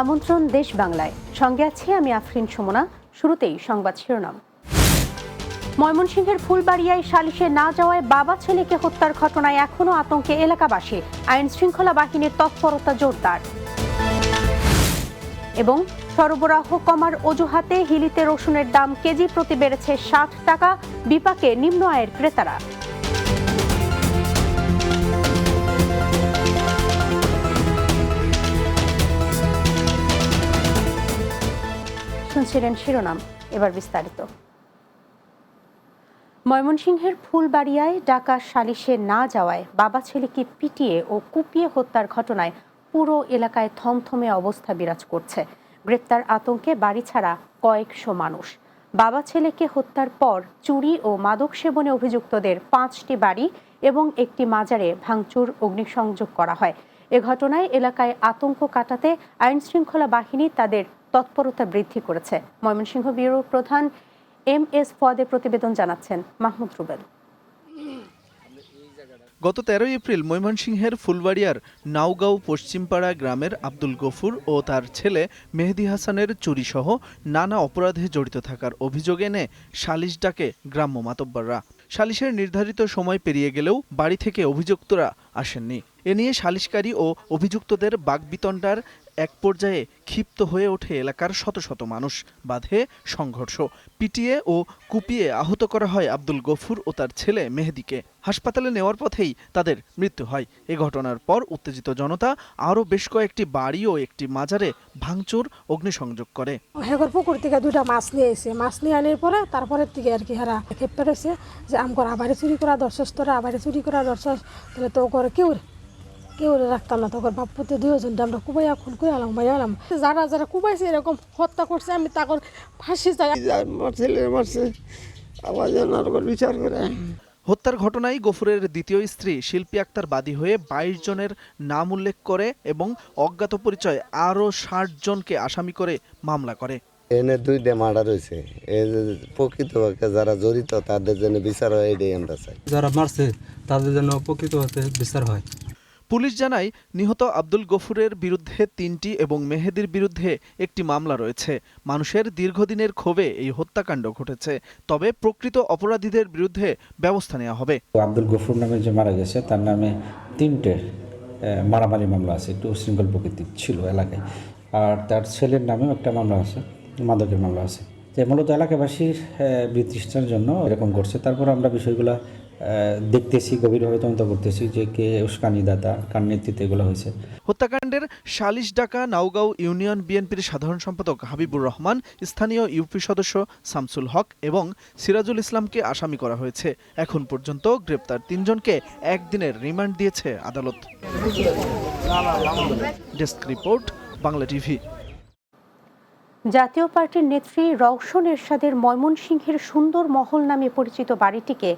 আমন্ত্রণ দেশ বাংলায়। সঙ্গে আছি আমি আফরিন সুমনা। শুরুতেই সংবাদ শিরোনাম। ময়মনসিংহের ফুলবাড়িয়ায় সালিশে না যাওয়ায় বাবা ছেলেকে হত্যার ঘটনায় এখনও আতঙ্কে এলাকাবাসী। আইন শৃঙ্খলা বাহিনীর তৎপরতা জোরদার। এবং সরবরাহ কমার অজুহাতে হিলিতে রসুনের দাম কেজি প্রতি বেড়েছে ষাট টাকা। বিপাকে নিম্ন আয়ের ক্রেতারা। শুনছিলেন শিরোনাম, এবার বিস্তারিত। ময়মনসিংহের ফুলবাড়িয়ায় ডাকা সালিশে না যাওয়ায় বাবা ছেলেকে পিটিয়ে ও কুপিয়ে হত্যার ঘটনায় পুরো এলাকায় থমথমে অবস্থা বিরাজ করছে। গ্রেপ্তার আতঙ্কে বাড়ি ছাড়া কয়েকশো মানুষ। বাবা ছেলেকে হত্যার পর চুরি ও মাদক সেবনে অভিযুক্তদের পাঁচটি বাড়ি এবং একটি মাজারে ভাঙচুর, অগ্নিসংযোগ করা হয়। এ ঘটনায় এলাকায় আতঙ্ক কাটাতে আইনশৃঙ্খলা বাহিনী তাদের তৎপরতা বৃদ্ধি করেছে। ময়মনসিংহ ব্যুরো প্রধান এম এস ফোয়াদের প্রতিবেদন জানাচ্ছেন মাহমুদ রুবেল। গত তেরোই এপ্রিল ময়মনসিংহের ফুলবাড়িয়ার নাওগাঁও পশ্চিমপাড়া গ্রামের আব্দুল গফুর ও তার ছেলে মেহেদি হাসানের চুরিসহ নানা অপরাধে জড়িত থাকার অভিযোগ এনে সালিশ ডাকে গ্রাম্য মাতব্বররা। সালিশের নির্ধারিত সময় পেরিয়ে গেলেও বাড়ি থেকে অভিযুক্তরা আসেননি। এ নিয়ে সালিশকারী ও অভিযুক্তদের বাগবিতণ্ডার এক পর্যায়ে ক্ষিপ্ত হয়ে ওঠে এলাকার শত শত মানুষ। বাধে সংঘর্ষ। পিটিয়ে ও কুপিয়ে আহত করা হয় আব্দুল গফুর ও তার ছেলে মেহেদিকে। হাসপাতালে নেওয়ার পথেই তাদের মৃত্যু হয়। এ ঘটনার পর উত্তেজিত জনতা আরও বেশ কয়েকটি বাড়ি ও একটি মাজারে ভাঙচুর, অগ্নিসংযোগ করে। হেগর পুকুর থেকে দুটা মাছ নিয়ে এসে, মাছ নিয়ে আনার পরে তারপরে থেকে আর কি হারা খেপে রয়েছে যে আমকর আবারে চুরি করা দর্শস তোরা আবারে চুরি করা দর্শস তাহলে তো করে কেউ কেউ রাখতাম না তখন বাপুতে আমরা কুবাইয়া খুন করে আলাম আলাম। যারা যারা কুবাইছে এরকম হত্যা করছে আমি তাকর ফাঁসি চাই। যার মারছে মারছে আবার যেন আর বিচার করে। হত্যার ঘটনায় গফুরের দ্বিতীয় স্ত্রী শিল্পী আক্তার বাদী হয়ে বাইশ জনের নাম উল্লেখ করে এবং অজ্ঞাত পরিচয় আরও ষাট জনকে আসামি করে মামলা করে। এনে দুইটা মার্ডার হয়েছে। প্রকৃতপক্ষে যারা জড়িত তাদের জন্য বিচার হয় এটাই আমরা চাই। যারা মারছে তাদের জন্য প্রকৃত হতে বিচার হয়। পুলিশ জানায় নিহত আব্দুল গফুরের বিরুদ্ধে তিনটি এবং মেহেদির বিরুদ্ধে একটি মামলা রয়েছে। মানুষের দীর্ঘদিনের ক্ষোভে এই হত্যাকাণ্ড ঘটেছে। তবে প্রকৃত অপরাধীদের বিরুদ্ধে ব্যবস্থা নেওয়া হবে। আব্দুল গফুর নামে যে মারা গেছে তার নামে তিনটে মারামারি মামলা আছে। একটু উশৃঙ্খল প্রকৃতির ছিল এলাকায়। আর তার ছেলের নামেও একটা মামলা আছে মাদকের মামলা আছে। যে মূলত এলাকাবাসীর আহ, বিতৃষ্ণার জন্য এরকম করছে তারপর আমরা বিষয়গুলো দেখতেছি গভীরভাবে তদন্ত করতেছি যে কে উস্কানিদাতা কার নেতৃত্বে এগুলো হয়েছে। হত্যাকাণ্ডের সালিশ ডাকা নাওগাঁও ইউনিয়ন বিএনপির সাধারণ সম্পাদক হাবিবুর রহমান স্থানীয় ইউপি সদস্য শামসুল হক এবং সিরাজুল ইসলামকে আসামি করা হয়েছে। এখন পর্যন্ত গ্রেপ্তার তিনজনকে একদিনের রিমান্ড দিয়েছে আদালত। Desk report Bangla TV. জাতীয় পার্টির নেত্রী রওশন এরশাদের ময়মনসিংহের সুন্দর মহল নামে পরিচিত বাড়িটিকে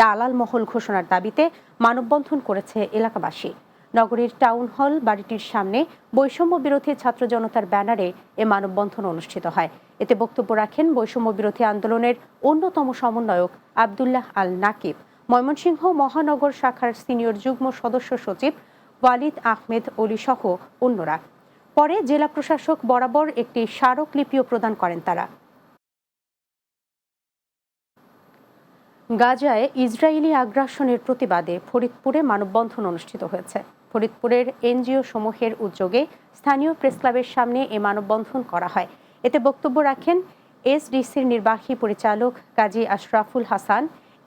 দালাল মহল ঘোষণার দাবিতে মানববন্ধন করেছে এলাকাবাসী। নগরীর টাউন হল বাড়িটির সামনে বৈষম্য বিরোধী ছাত্র জনতার ব্যানারে এ মানববন্ধন অনুষ্ঠিত হয়। এতে বক্তব্য রাখেন বৈষম্য বিরোধী আন্দোলনের অন্যতম সমন্বয়ক আবদুল্লাহ আল নাকিব। ময়মনসিংহ মহানগর শাখার সিনিয়র যুগ্ম সদস্য সচিব ওয়ালিদ আহমেদ অলি সহ অন্যরা। পরে জেলা প্রশাসক বরাবর একটি স্মারকলিপিও প্রদান করেন তারা। গাজায় ইসরায়েলি আগ্রাসনের প্রতিবাদে ফরিদপুরে মানববন্ধন অনুষ্ঠিত হয়েছে। ফরিদপুরের এনজিও সমূহের উদ্যোগে স্থানীয় প্রেসক্লাবের সামনে এ মানববন্ধন করা হয়। এতে বক্তব্য রাখেন এসডিসির নির্বাহী পরিচালক কাজী আশরাফুল হাসান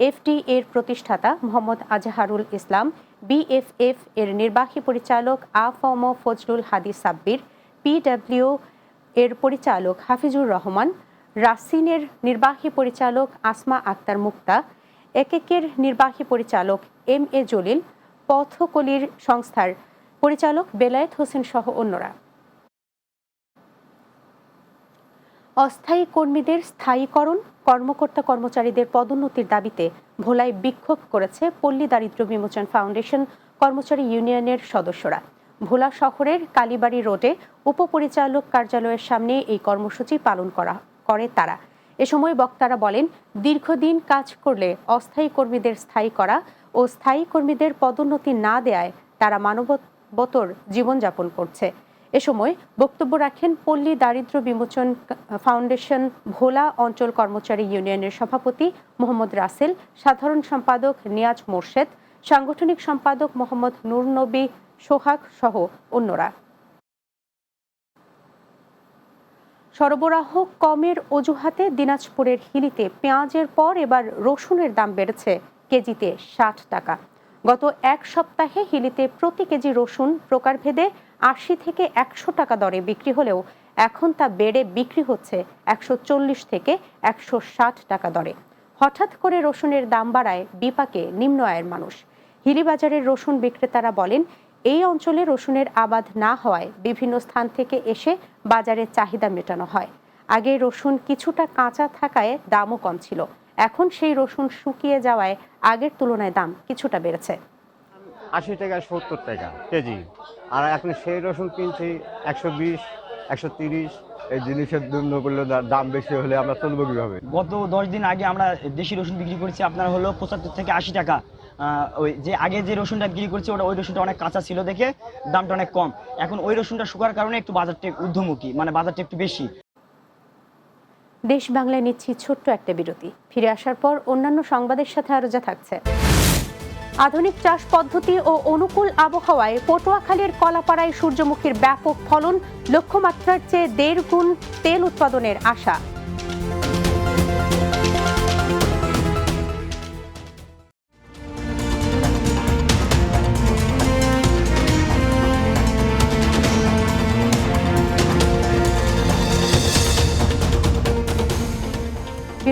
এফডি এর প্রতিষ্ঠাতা মোহাম্মদ আজহারুল ইসলাম, বিএফএফ এর নির্বাহী পরিচালক আফম ফজলুল হাদি সাব্বির, পিডব্লিউ এর পরিচালক হাফিজুর রহমান, রাসিনের নির্বাহী পরিচালক আসমা আক্তার মুক্তা একেকের নির্বাহী পরিচালক এম এ জলিল, পথকলির সংস্থার পরিচালক বেলায়েত হোসেন সহ অন্যরা। অস্থায়ী কর্মীদের স্থায়ীকরণ, কর্মকর্তা কর্মচারীদের পদোন্নতির দাবিতে ভোলায় বিক্ষোভ করেছে পল্লী দারিদ্র বিমোচন ফাউন্ডেশন কর্মচারী ইউনিয়নের সদস্যরা। ভোলা শহরের কালীবাড়ি রোডে উপপরিচালক কার্যালয়ের সামনে এই কর্মসূচি পালন করা, করে তারা। এ সময় বক্তারা বলেন, দীর্ঘদিন কাজ করলে অস্থায়ী কর্মীদের স্থায়ী করা ও স্থায়ী কর্মীদের পদোন্নতি না দেয়ায় তারা মানবতর জীবনযাপন করছে। এ সময় বক্তব্য রাখেন পল্লী দারিদ্র্য বিমোচন ফাউন্ডেশন, ভোলা অঞ্চল কর্মচারী ইউনিয়নের সভাপতি মোহাম্মদ রাসেল, সাধারণ সম্পাদক নিয়াজ মোর্শেদ, সাংগঠনিক সম্পাদক মোহাম্মদ নূরনবী সোহাগ সহ অন্যরা। সরবরাহ কমের অজুহাতে দিনাজপুরের হিলিতে পেঁয়াজের পর এবার রসুনের দাম বেড়েছে, কেজিতে ষাট টাকা। গত এক সপ্তাহে হিলিতে প্রতি কেজি রসুন প্রকারভেদে আশি থেকে একশো টাকা দরে বিক্রি হলেও এখন তা বেড়ে বিক্রি হচ্ছে একশো চল্লিশ থেকে একশো ষাট টাকা দরে। হঠাৎ করে রসুনের দাম বাড়ায় বিপাকে নিম্ন আয়ের মানুষ। হিলিবাজারের রসুন বিক্রেতারা বলেন এই অঞ্চলে রসুনের আবাদ না হওয়ায় বিভিন্ন স্থান থেকে এসে বাজারে চাহিদা মেটানো হয়। আগে রসুন কিছুটা কাঁচা থাকায় দামও কম ছিল। এখন সেই রসুন শুকিয়ে যাওয়ায় আগের তুলনায় দাম কিছুটা বেড়েছে। আশি টাকা সত্তর টাকা কেজি। আর এখন সেই রসুন কিনছি একশো বিশ একশো তিরিশ। এই জিনিসের দ্রব্যমূল্য দাম বেশি হলে আমরা চলবো কীভাবে? গত দশ দিন আগে আমরা দেশি রসুন বিক্রি করছি আপনার হলো পঁচাত্তর থেকে আশি টাকা। ওই যে আগে যে রসুনটা বিক্রি করছি, ওটা ওই রসুনটা অনেক কাঁচা ছিল দেখে দামটা অনেক কম। এখন ওই রসুনটা শুকার কারণে একটু বাজারটা ঊর্ধ্বমুখী মানে বাজারটা একটু বেশি। দেশ বাংলায় নিচ্ছি ছোট্ট একটা বিরতি। ফিরে আসার পর অন্যান্য সংবাদের সাথে আরও যা থাকছে। আধুনিক চাষ পদ্ধতি ও অনুকূল আবহাওয়ায় পটুয়াখালীর কলাপাড়ায় সূর্যমুখীর ব্যাপক ফলন, লক্ষ্যমাত্রার চেয়ে দেড় গুণ তেল উৎপাদনের আশা।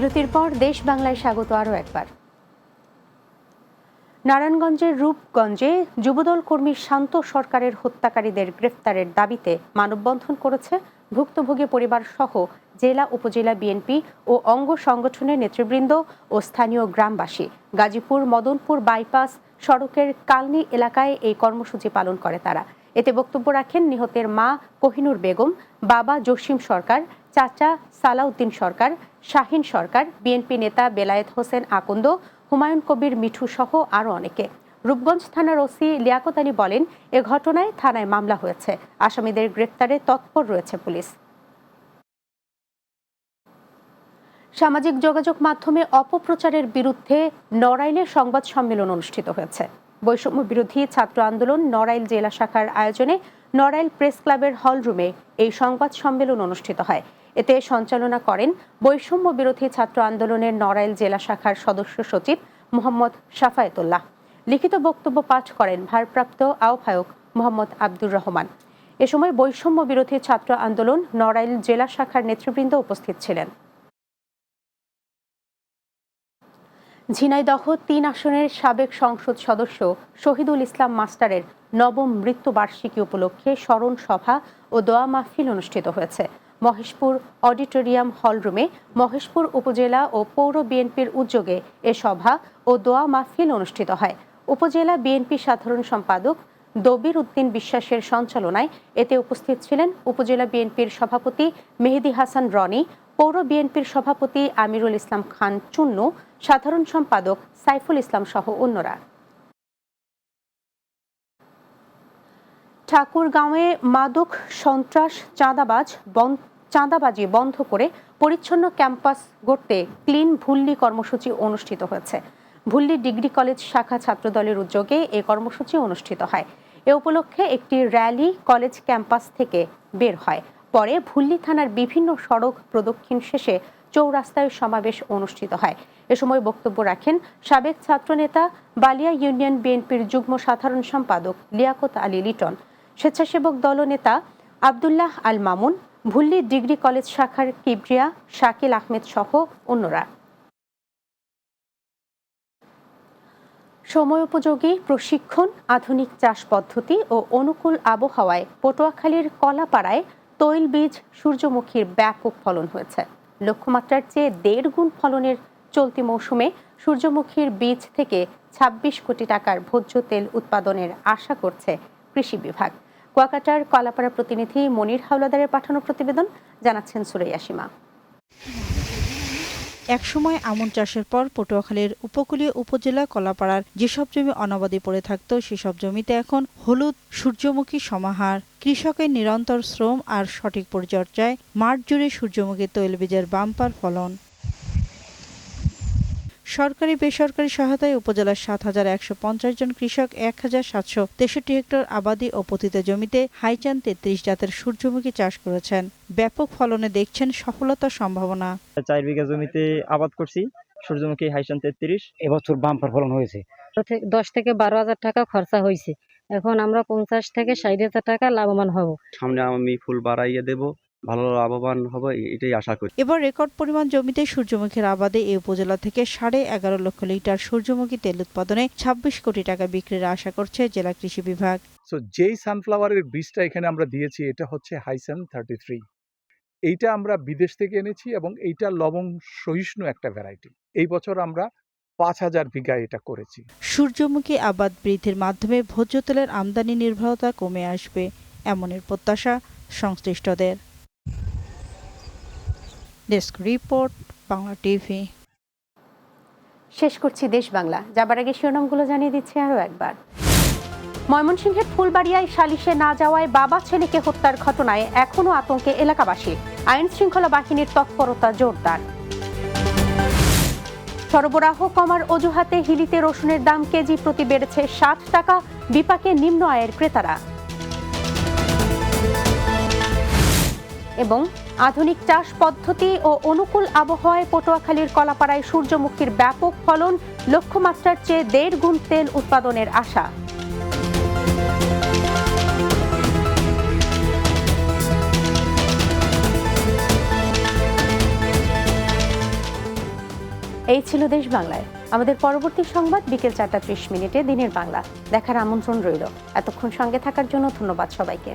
বিরতির পর দেশ বাংলায় স্বাগত আরও একবার। নারায়ণগঞ্জের রূপগঞ্জে যুবদল কর্মী শান্ত সরকারের হত্যাকারীদের গ্রেফতারের দাবিতে মানববন্ধন করেছে ভুক্তভোগী পরিবার সহ জেলা, উপজেলা বিএনপি ও অঙ্গ সংগঠনের নেতৃবৃন্দ ও স্থানীয় গ্রামবাসী। গাজীপুর, মদনপুর বাইপাস সড়কের কালনি এলাকায় এই কর্মসূচি পালন করে তারা। এতে বক্তব্য রাখেন নিহতের মা কোহিনুর বেগম, বাবা জসিম সরকার চাচা সালাউদ্দিন সরকার, শাহিন সরকার, বিএনপি নেতা বেলায়েত হোসেন আকন্দ, হুমায়ুন কবির, মিঠু সহ আরও অনেকে। রূপগঞ্জ থানার ওসি লিয়াকত আলী বলেন, এ ঘটনায় থানায় মামলা হয়েছে। আসামিদের গ্রেপ্তারে তৎপর রয়েছে পুলিশ। সামাজিক যোগাযোগ মাধ্যমে অপপ্রচারের বিরুদ্ধে নড়াইলে সংবাদ সম্মেলন অনুষ্ঠিত হয়েছে। বৈষম্য বিরোধী ছাত্র আন্দোলন নড়াইল জেলা শাখার আয়োজনে নড়াইল প্রেস ক্লাবের হল রুমে এই সংবাদ সম্মেলন অনুষ্ঠিত হয়। এতে সঞ্চালনা করেন বৈষম্য বিরোধী ছাত্র আন্দোলনের নড়াইল জেলা শাখার সদস্য সচিব মোহাম্মদ সাফায়েতুল্লাহ লিখিত বক্তব্য পাঠ করেন ভারপ্রাপ্ত আহ্বায়ক মোহাম্মদ আব্দুর রহমান। এ সময় বৈষম্য বিরোধী ছাত্র আন্দোলন নড়াইল জেলা শাখার নেতৃবৃন্দ উপস্থিত ছিলেন। ঝিনাইদহ তিন আসনের সাবেক সংসদ সদস্য শহীদুল ইসলাম মাস্টারের নবম মৃত্যুবার্ষিকী উপলক্ষে স্মরণ সভা ও দোয়া মাহফিল অনুষ্ঠিত হয়েছে। মহেশপুর অডিটোরিয়াম হলরুমে মহেশপুর উপজেলা ও পৌর বিএনপির উদ্যোগে এ সভা ও দোয়া মাহফিল অনুষ্ঠিত হয়। উপজেলা বিএনপি সাধারণ সম্পাদক দবির উদ্দিন বিশ্বাসের সঞ্চালনায় এতে উপস্থিত ছিলেন উপজেলা বিএনপির সভাপতি মেহেদি হাসান রনি, পৌর বিএনপির সভাপতি আমিরুল ইসলাম খান চুন্নু, সাধারণ সম্পাদক সাইফুল ইসলাম সহ অন্যরা। ঠাকুরগাঁওয়ে মাদক সন্ত্রাস চাঁদাবাজ বন চাঁদাবাজি বন্ধ করে পরিচ্ছন্ন ক্যাম্পাস গড়তে ক্লিন ভুল্লি কর্মসূচি অনুষ্ঠিত হয়েছে। ভুল্লি ডিগ্রি কলেজ শাখা ছাত্রদলের উদ্যোগে এই কর্মসূচি অনুষ্ঠিত হয়। এ উপলক্ষে একটি র্যালি কলেজ ক্যাম্পাস থেকে বের হয়। পরে ভুল্লি থানার বিভিন্ন সড়ক প্রদক্ষিণ শেষে চৌরাস্তায় সমাবেশ অনুষ্ঠিত হয়। এ সময় বক্তব্য রাখেন সাবেক ছাত্রনেতা বালিয়া ইউনিয়ন বিএনপির যুগ্ম সাধারণ সম্পাদক লিয়াকত আলী লিটন। স্বেচ্ছাসেবক দলনেতা আবদুল্লাহ আল মামুন ভুল্লি ডিগ্রি কলেজ শাখার কিবরিয়া, শাকিল আহমেদ সহ অন্যরা। সময় উপযোগী, প্রশিক্ষণ, আধুনিক চাষ পদ্ধতি ও অনুকূল আবহাওয়ায় পটুয়াখালীর কলাপাড়ায় তৈলবীজ সূর্যমুখীর ব্যাপক ফলন হয়েছে। লক্ষ্যমাত্রার চেয়ে দেড় গুণ ফলনের চলতি মৌসুমে সূর্যমুখীর বীজ থেকে ২৬ কোটি টাকার ভোজ্য তেল উৎপাদনের আশা করছে কৃষি বিভাগ। কুয়াকাটার কলাপাড়া প্রতিনিধি মনির হাওলাদারের পাঠানো প্রতিবেদন জানাচ্ছেন সুরাইয়া সীমা। একসময় আমন চাষের পর পটুয়াখালীর উপকূলীয় উপজেলা কলাপাড়ার যেসব জমি অনাবাদি পড়ে থাকতো, সেসব জমিতে এখন হলুদ, সূর্যমুখী সমাহার, কৃষকের নিরন্তর শ্রম আর সঠিক পরিচর্যায় মাঠ জুড়ে সূর্যমুখী তৈলবীজের বাম্পার ফলন। সরকারি বেসরকারি সহায়তায় উপজেলার সাত হাজার একশো পঞ্চাশ জন কৃষক এক হাজার সাতশো তেষট্টি হেক্টর আবাদি ও পতিত জমিতে হাইচান তেত্রিশ জাতের সূর্যমুখী চাষ করেছেন। ব্যাপক ফলনে দেখছেন সফলতার সম্ভাবনা। চার বিঘা জমিতে আবাদ করছি সূর্যমুখী হাইসান তেত্রিশ। এবছর বাম্পার ফলন হয়েছে। দশ থেকে বারো হাজার টাকা খরচা হয়েছে। এখন আমরা পঞ্চাশ থেকে ষাট হাজার টাকা লাভবান হব। সামনে আমি ফুল বাড়াইয়ে দেব। ভালো লাভবান হবে এটাই আশা করি। এবার রেকর্ড পরিমাণ জমিতে সূর্যমুখীর আবাদে এই উপজেলা থেকে সাড়ে এগারো লক্ষ লিটার সূর্যমুখী তেল উৎপাদনে ছাব্বিশ কোটি টাকা বিক্রির আশা করছে জেলা কৃষি বিভাগ। সো যেই সানফ্লাওয়ারের বীজটা এখানে আমরা দিয়েছি এটা হচ্ছে হাইসান থার্টি থ্রি এইটা আমরা বিদেশ থেকে এনেছি এবং এইটা লবণ সহিষ্ণু একটা ভ্যারাইটি এই বছর আমরা পাঁচ হাজার বিঘা এটা করেছি। সূর্যমুখী আবাদ বৃদ্ধির মাধ্যমে ভোজ্য তেলের আমদানি নির্ভরতা কমে আসবে এমনের প্রত্যাশা সংশ্লিষ্টদের। ডেস্ক রিপোর্ট বাংলা টিভি শেষ করছি দেশ বাংলা। যাবার আগে শিরোনামগুলো জানিয়ে দিচ্ছি আরও একবার। ময়মনসিংহের ফুলবাড়িয়ায় সালিশে না যাওয়ায় বাবা ছেলেকে হত্যার ঘটনায় এখনও আতঙ্কে এলাকাবাসী। আইন শৃঙ্খলা বাহিনীর তৎপরতা জোরদার। সরবরাহ কমার অজুহাতে হিলিতে রসুনের দাম কেজি প্রতি বেড়েছে ষাট টাকা, বিপাকে নিম্ন আয়ের ক্রেতারা। এবং আধুনিক চাষ পদ্ধতি ও অনুকূল আবহাওয়ায় পটুয়াখালীর কলাপাড়ায় সূর্যমুখীর ব্যাপক ফলন, লক্ষ্যমাত্রার চেয়ে দেড় গুণ তেল উৎপাদনের আশা। এই ছিল দেশ বাংলায়। আমাদের পরবর্তী সংবাদ বিকেল চারটা ত্রিশ মিনিটে দিনের বাংলা। দেখার আমন্ত্রণ রইল। এতক্ষণ সঙ্গে থাকার জন্য ধন্যবাদ সবাইকে।